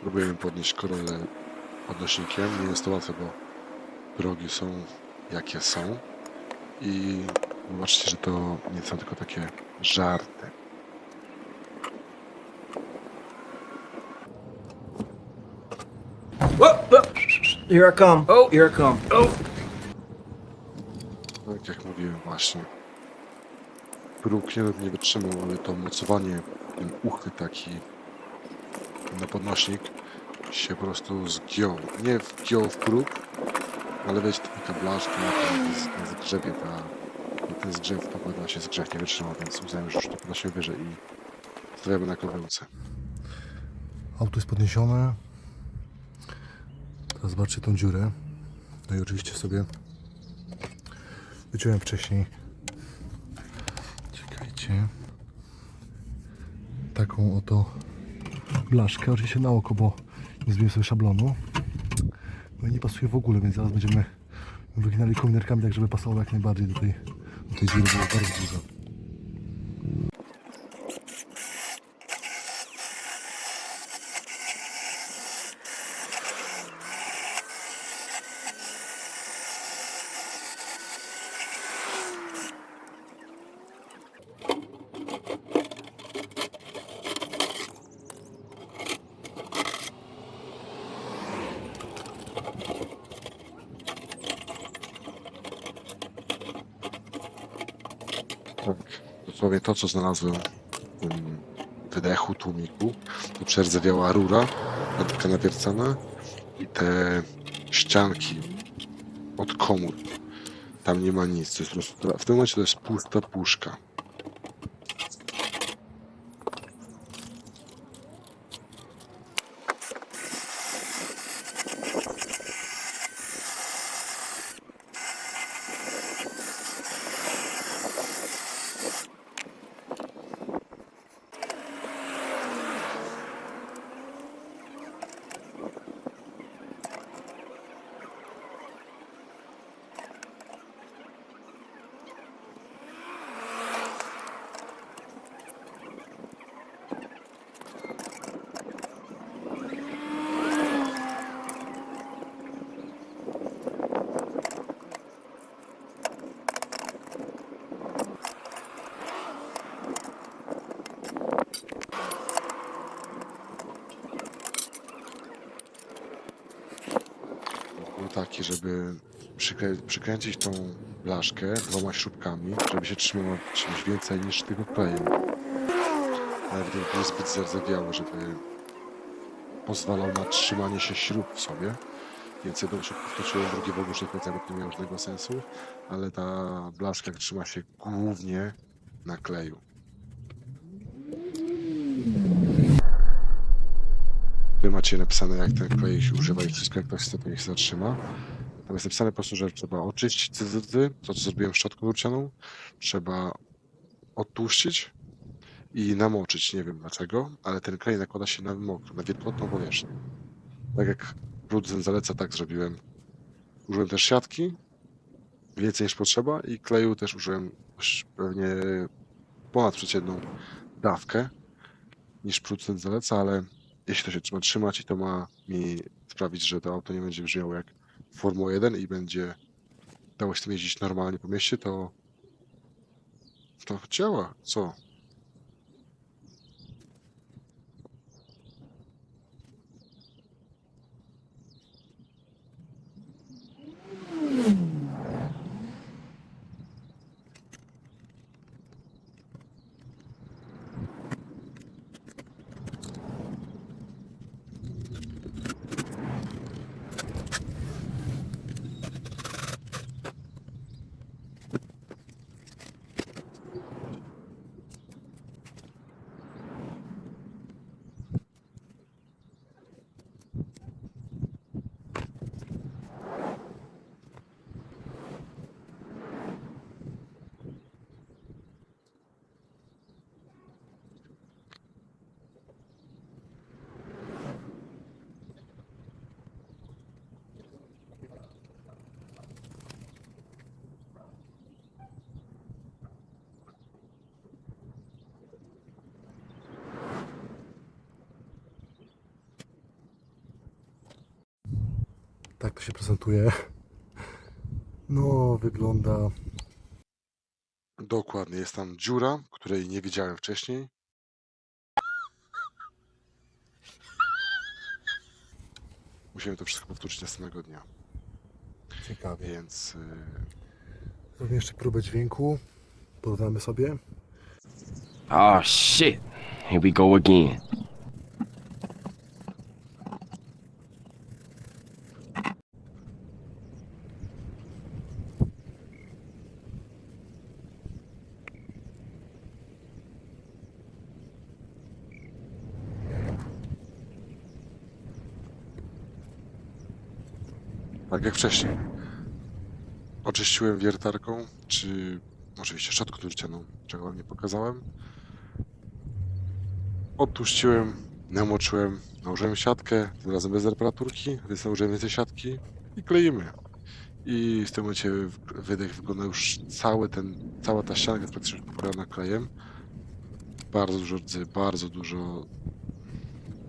Próbujemy podnieść koronę podnośnikiem. Nie jest to łatwe, bo progi są jakie są. I zobaczcie, że to nie są tylko takie żarty. Here I come. Oh, here I come. Oh. Tak jak mówiłem właśnie. Próg nie, nie wytrzymał, ale to mocowanie, ten uchwyt taki na podnośnik się po prostu zgiął. Nie wgiął w próg, ale wiecie, taka blaszka na tym z- na zgrzewie, ta, ten zgrzew, to powinno się zgrzew nie wytrzymał, więc uznałem, że już to podnosimy wyżej i stawiamy na kowełce. Auto jest podniesione. Teraz zobaczcie tą dziurę. No i oczywiście sobie wyciąłem wcześniej. Czekajcie. Taką oto blaszkę. Oczywiście na oko, bo nie zrobiłem sobie szablonu. No i nie pasuje w ogóle, więc zaraz będziemy wyginali kominerkami, tak żeby pasowało jak najbardziej do tej, do tej dziury. Bardzo dużo. Tak, dosłownie to, co znalazłem w tym wydechu, tłumiku, to przerdzewiała rura, taka nawiercana i te ścianki od komór. Tam nie ma nic. To jest w tym momencie to jest pusta puszka. Taki, żeby przykrę przykręcić tą blaszkę dwoma śrubkami, żeby się trzymała czymś więcej niż tylko klejem. Nawet nie był zbyt zardzewiały, żeby pozwalał na trzymanie się śrub w sobie. Więc jedną śrubkę wtoczyłem, drugie w ogóle śrubkę nie miało żadnego sensu, ale ta blaszka trzyma się głównie na kleju. Wy macie napisane, jak ten klej się używa i wszystko, jak to się to niech się zatrzyma. Tam jest napisane po prostu, że trzeba oczyścić cyzydy, to co zrobiłem szczotką rucianą. Trzeba odtłuścić i namoczyć, nie wiem dlaczego, ale ten klej nakłada się na mokro, na wilgotną powierzchnię. Tak jak producent zaleca, tak zrobiłem. Użyłem też siatki, więcej niż potrzeba i kleju też użyłem pewnie ponad przeciętną dawkę niż producent zaleca, ale jeśli to się trzeba trzymać i to ma mi sprawić, że to auto nie będzie brzmiało jak Formuła 1 i będzie dało się tym jeździć normalnie po mieście, to to działa. Co? Tak to się prezentuje. No, wygląda Dokładnie, jest tam dziura, której nie widziałem wcześniej. Musimy to wszystko powtórzyć następnego dnia, ciekawie. więc y, Zrobimy jeszcze próbę dźwięku. Porównamy sobie. Oh shit. Here we go again. Tak jak wcześniej. Oczyściłem wiertarką, czy oczywiście szczotką nurcianą, czego wam nie pokazałem. Odtłuściłem, namoczyłem, nałożyłem siatkę, tym razem bez reparaturki, więc nałożyłem więcej siatki i kleimy. I w tym momencie wydech wygląda już cały ten, cała ta ściana jest praktycznie pokrojona klejem. Bardzo dużo rdzy, bardzo dużo...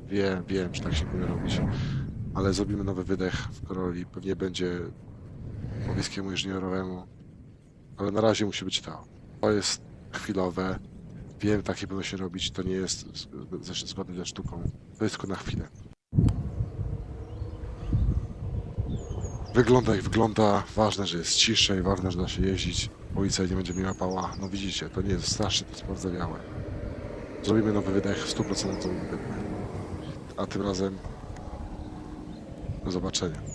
Wiem, wiem, że tak się powinno robić. Ale zrobimy nowy wydech w Koroli. Pewnie będzie powiejskiemu inżynierowemu. Ale na razie musi być to. To jest chwilowe. Wiem, takie powinno się robić. To nie jest zgodne ze sztuką. To jest tylko na chwilę. Wygląda jak wygląda. Ważne, że jest ciszej, ważne, że da się jeździć. Policja nie będzie mi łapała. No widzicie, to nie jest strasznie, to jest sprawdzawiałe. Zrobimy nowy wydech, 100% wydech. A tym razem do zobaczenia.